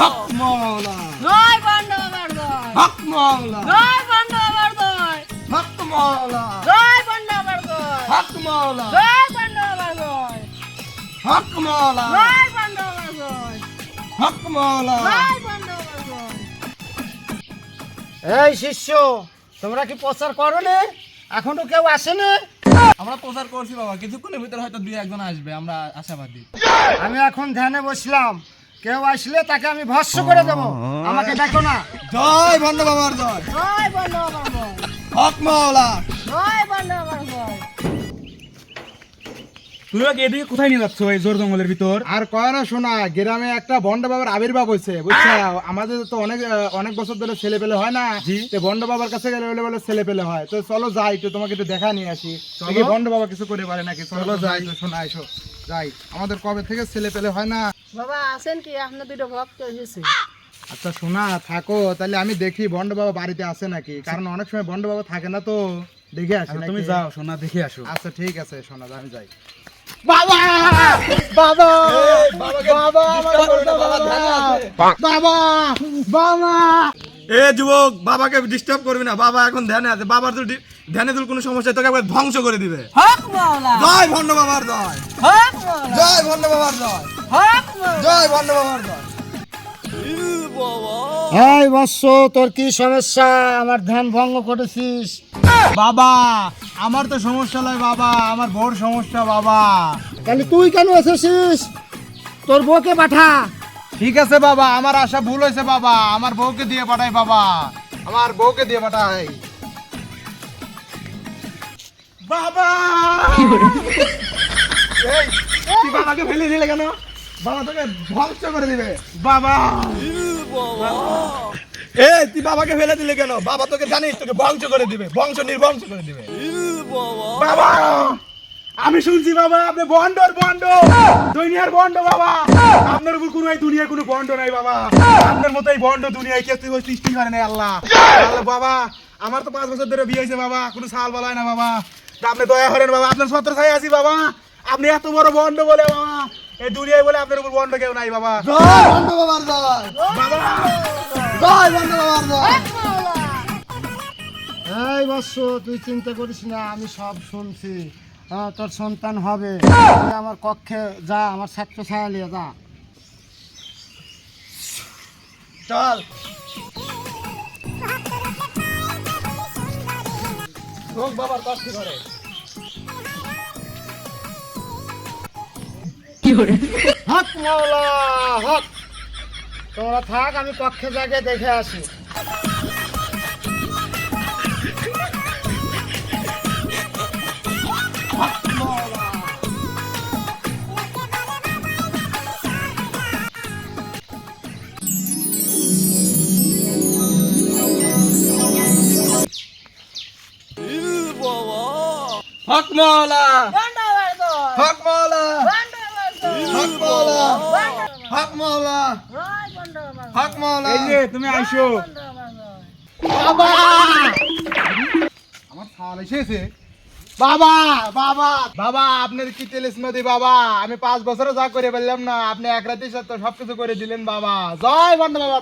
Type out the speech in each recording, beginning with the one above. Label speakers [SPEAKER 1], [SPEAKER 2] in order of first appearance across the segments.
[SPEAKER 1] হক মাওলা
[SPEAKER 2] জয়
[SPEAKER 1] হক মাওলা
[SPEAKER 2] জয় বন্ড বাবার জয়
[SPEAKER 1] হক মাওলা
[SPEAKER 2] জয়
[SPEAKER 1] হক মাওলা
[SPEAKER 2] জয় বন্ড বাবার জয়
[SPEAKER 1] হক মাওলা
[SPEAKER 2] জয় বন্ড বাবার জয়
[SPEAKER 1] হক মাওলা
[SPEAKER 2] জয় বন্ড বাবার জয়
[SPEAKER 3] এই শিষ্য তোমরা কি প্রচার করো নে এখনও কেউ আসেনি?
[SPEAKER 1] আমরা প্রচার করছি বাবা কিছুক্ষণের ভিতরে হয়তো দুই একজন আসবে আমরা আশাবাদী।
[SPEAKER 3] আমি এখন ধ্যানে বসলাম। কেউ আসলে তাকে আমি ভস্য করে দেব। আমাকে দেখো না।
[SPEAKER 1] জয় ভণ্ড বাবার জয়।
[SPEAKER 2] জয় বন্ড বাবার জয়
[SPEAKER 1] হক মাওলা।
[SPEAKER 2] জয় বন্ড বাবার জয়
[SPEAKER 4] তুমি এদিকে কোথায় নিয়ে যাচ্ছ এই জোর জঙ্গলের ভিতর?
[SPEAKER 5] আর কয় না শোনা গ্রামে একটা বন্ড বাবার আবির্ভাব হয়েছে বুঝছ? আমাদের তো অনেক অনেক বছর ধরে ছেলে পেলে হয় না। তো বন্ড বাবার কাছে গেলে বলে বলে ছেলে পেলে হয়। তো চলো যাই তো তোমাকে একটু দেখা নিয়ে আসি। দেখি বন্ড বাবা কিছু করে পারে নাকি? চলো যাই। শোনা এসো। যাই। আমাদের কবে থেকে ছেলে পেলে হয় না?
[SPEAKER 2] বাবা আছেন কি? আপনার দুটো ভক্ত এসেছে।
[SPEAKER 5] আচ্ছা শোনা থাকো। তাহলে আমি দেখি বন্ড বাবা বাড়িতে আছে নাকি? কারণ অনেক সময় বন্ড বাবা থাকে না তো। দেখে আসি
[SPEAKER 4] আচ্ছা, তুমি যাও সোনা দেখে আসো।
[SPEAKER 5] আচ্ছা ঠিক আছে শোনা আমি যাই। বাবা! বাবা! বাবা আমার বন্ড বাবা বাবা! বাবা!
[SPEAKER 1] এ যুবক বাবাকে ডিস্টার্ব করবি না। বাবা এখন ধ্যানে আছে। বাবার তো ধ্যানে তুল কোনো সমস্যা তোকে একবার ধ্বংস করে দিবে।
[SPEAKER 2] হক মাওলা।
[SPEAKER 1] জয় ভণ্ড বাবার জয়।
[SPEAKER 2] হক মাওলা।
[SPEAKER 1] জয় ভণ্ড বাবার জয়।
[SPEAKER 2] হক মাওলা।
[SPEAKER 1] জয় ভণ্ড বাবার জয়।
[SPEAKER 3] এই বৎস তোর কি সমস্যা? আমার ধ্যান ভঙ্গ করেছিস।
[SPEAKER 5] বাবা আমার তো সমস্যা নয় বাবা আমার বড় সমস্যা বাবা।
[SPEAKER 3] তাহলে তুই কেন এসেছিস? তোর বউকে পাঠা।
[SPEAKER 5] ঠিক আছে বাবা আমার আশা ভুল হয়েছে বাবা আমার বউকে দিয়ে পাঠাই বাবা। আমার বউকে দিয়ে পাঠাই।
[SPEAKER 1] বাবা! এই ফেলে দিলে কেন? বাবা তোকে ধ্বংস করে দিবে। বাবা! এ তুই বাবাকে ফেলে দিলে কেন? বাবা তোকে জানিস, তোকে বংশ করে দিবে বংশ নির্বংশ করে দিবে। বাবা! আমি শুনছি বাবা, আপনি বন্ডর বন্ড দুনিয়ার বন্ড বাবা। আপনার উপর কোনো দুনিয়ার কোনো বন্ড নাই বাবা। আপনার মতো এই বন্ড দুনিয়ায় কে সৃষ্টি করে নাই, আল্লাহ। আল্লাহ, বাবা, আমার তো পাঁচ বছর ধরে বিয়ে হয়েছে বাবা। কোনো সাল বলায় না বাবা। আপনি দয়া করেন বাবা আপনার সত্তর ছাই আছি বাবা। আপনি এত বড় বন্ধ বলে বাবা এই দুনিয়ায় বলে আপনার উপর বন্ড কেউ নাই বাবা।
[SPEAKER 2] মাওলা।
[SPEAKER 3] এই বৎস তুই চিন্তা করিস না আমি সব শুনছি। হ্যাঁ, তোর সন্তান হবে। তুই আমার কক্ষে যা আমার ছাত্র ছায়া নিয়ে যা।
[SPEAKER 1] চল। হোক বাবার কষ্ট করে
[SPEAKER 3] হক মাওলা হক। তোমরা থাক আমি পক্ষে জায়গায় দেখে আসি।
[SPEAKER 1] হক মাওলা
[SPEAKER 2] বন্ড বাবার জয়
[SPEAKER 1] হক মাওলা
[SPEAKER 2] বন্ড বাবার জয়
[SPEAKER 1] হক মাওলা
[SPEAKER 2] বন্ড
[SPEAKER 1] হক মাওলা
[SPEAKER 2] জয় বন্ড বাবার
[SPEAKER 1] হক মাওলা
[SPEAKER 4] এই যে তুমি আইসো
[SPEAKER 2] বন্ড বাবার জয়
[SPEAKER 5] আমার সাল এসেছে বাবা বাবা বাবা আপনার কি তেলিসমতি বাবা? আমি পাঁচ বছরে যা করে বললাম না আপনি এক রাতে সাথে সবকিছু করে দিলেন বাবা। জয় বন্ধ বাবা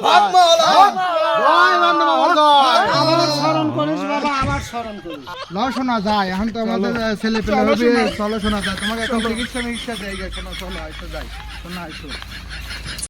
[SPEAKER 5] জয় বন্ধ বাবা জয়।
[SPEAKER 3] আমার স্মরণ করিস বাবা আমার স্মরণ করিস।
[SPEAKER 5] লও শোনা যায়। এখন তো আমাদের ছেলে পেলে চলো শোনা। যায়। তোমাকে এখন চিকিৎসা মিকিৎসা দেয় শোনা চলো আইসো যাই। শোনা আইসো